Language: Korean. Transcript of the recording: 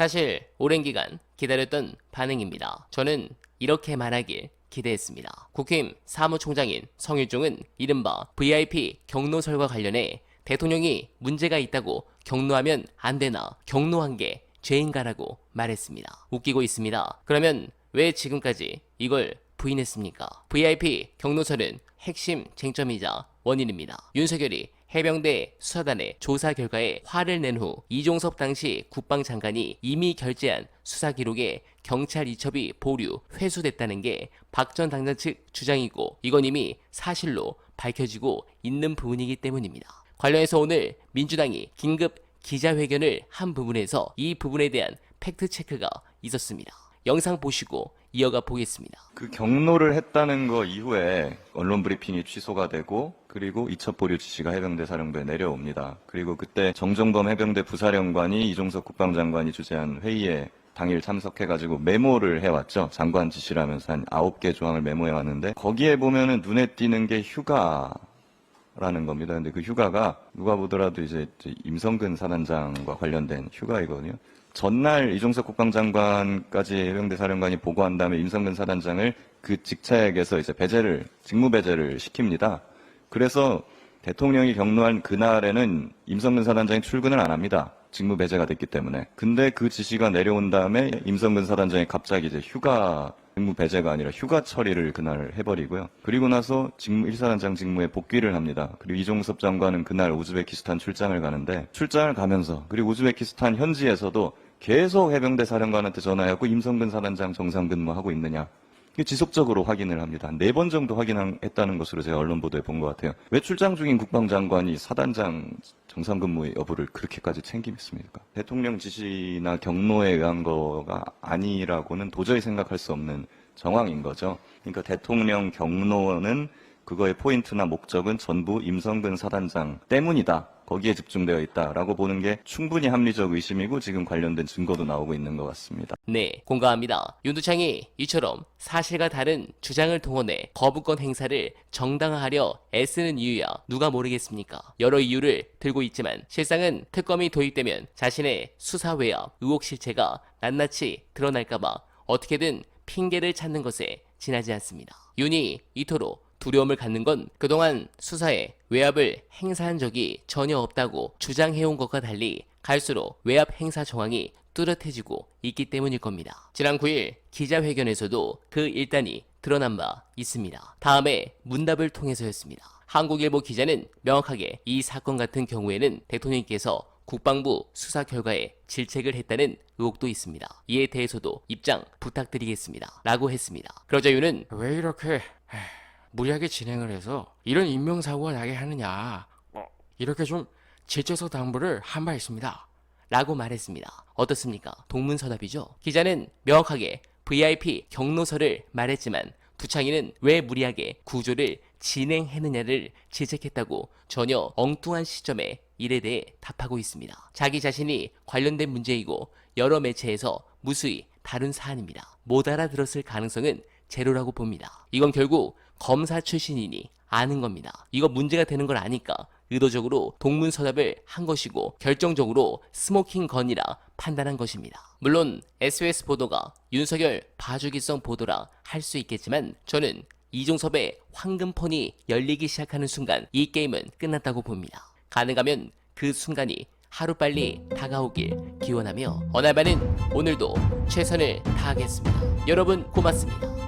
사실 오랜 기간 기다렸던 반응입니다. 저는 이렇게 말하길 기대했습니다. 국힘 사무총장인 성일종은 이른바 VIP 경로설과 관련해 대통령이 문제가 있다고 경로하면 안 되나 경로한 게 죄인가라고 말했습니다. 웃기고 있습니다. 그러면 왜 지금까지 이걸 부인했습니까? VIP 경로설은 핵심 쟁점이자 원인입니다. 윤석열이 해병대 수사단의 조사 결과에 화를 낸 후 이종섭 당시 국방장관이 이미 결재한 수사 기록에 경찰 이첩이 보류 회수됐다는 게 박 전 당장 측 주장이고 이건 이미 사실로 밝혀지고 있는 부분이기 때문입니다. 관련해서 오늘 민주당이 긴급 기자회견을 한 부분에서 이 부분에 대한 팩트 체크가 있었습니다. 영상 보시고 이어가 보겠습니다. 그 경로를 했다는 거 이후에 언론 브리핑이 취소가 되고 그리고 이첩 보류 지시가 해병대 사령부에 내려옵니다. 그리고 그때 정정범 해병대 부사령관이 이종석 국방장관이 주재한 회의에 당일 참석해가지고 메모를 해왔죠. 장관 지시라면서 한 9개 조항을 메모해왔는데 거기에 보면은 눈에 띄는 게 휴가 라는 겁니다. 근데 그 휴가가 누가 보더라도 이제 임성근 사단장과 관련된 휴가이거든요. 전날 이종석 국방장관까지 해병대 사령관이 보고한 다음에 임성근 사단장을 그 직책에서 이제 배제를 직무 배제를 시킵니다. 그래서 대통령이 경로한 그날에는 임성근 사단장이 출근을 안 합니다. 직무 배제가 됐기 때문에. 근데 그 지시가 내려온 다음에 임성근 사단장이 갑자기 이제 휴가 직무 배제가 아니라 휴가 처리를 그날 해버리고요. 그리고 나서 직무 1사단장 직무에 복귀를 합니다. 그리고 이종섭 장관은 그날 우즈베키스탄 출장을 가는데 출장을 가면서 그리고 우즈베키스탄 현지에서도 계속 해병대 사령관한테 전화해갖고 임성근 사단장 정상 근무하고 있느냐. 지속적으로 확인을 합니다. 네번 정도 확인했다는 것으로 제가 언론 보도에 본 것 같아요. 왜 출장 중인 국방장관이 사단장 정상 근무 여부를 그렇게까지 챙기겠습니까? 대통령 지시나 경로에 의한 거가 아니라고는 도저히 생각할 수 없는 정황인 거죠. 그러니까 대통령 경로는 그거의 포인트나 목적은 전부 임성근 사단장 때문이다. 거기에 집중되어 있다라고 보는 게 충분히 합리적 의심이고 지금 관련된 증거도 나오고 있는 것 같습니다. 네, 공감합니다. 윤두창이 이처럼 사실과 다른 주장을 동원해 거부권 행사를 정당화하려 애쓰는 이유야 누가 모르겠습니까? 여러 이유를 들고 있지만 실상은 특검이 도입되면 자신의 수사 외압, 의혹 실체가 낱낱이 드러날까봐 어떻게든 핑계를 찾는 것에 지나지 않습니다. 윤이 이토록 두려움을 갖는 건 그동안 수사에 외압을 행사한 적이 전혀 없다고 주장해온 것과 달리 갈수록 외압 행사 정황이 뚜렷해지고 있기 때문일 겁니다. 지난 9일 기자회견에서도 그 일단이 드러난 바 있습니다. 다음에 문답을 통해서였습니다. 한국일보 기자는 명확하게 이 사건 같은 경우에는 대통령께서 국방부 수사 결과에 질책을 했다는 의혹도 있습니다. 이에 대해서도 입장 부탁드리겠습니다. 라고 했습니다. 그러자 윤은 왜 이렇게 무리하게 진행을 해서 이런 인명사고가 나게 하느냐. 어, 이렇게 좀 질적석 당부를 한 바 있습니다. 라고 말했습니다. 어떻습니까? 동문서답이죠? 기자는 명확하게 VIP 경로서를 말했지만 부창이는 왜 무리하게 구조를 진행했느냐를 질책했다고 전혀 엉뚱한 시점에 일에 대해 답하고 있습니다. 자기 자신이 관련된 문제이고 여러 매체에서 무수히 다룬 사안입니다. 못 알아들었을 가능성은 제로라고 봅니다. 이건 결국 검사 출신이니 아는 겁니다. 이거 문제가 되는 걸 아니까 의도적으로 동문서답을 한 것이고 결정적으로 스모킹 건이라 판단한 것입니다. 물론 SOS 보도가 윤석열 봐주기성 보도라 할 수 있겠지만 저는 이종섭의 황금폰이 열리기 시작하는 순간 이 게임은 끝났다고 봅니다. 가능하면 그 순간이 하루빨리 다가오길 기원하며 어날바는 오늘도 최선을 다하겠습니다. 여러분 고맙습니다.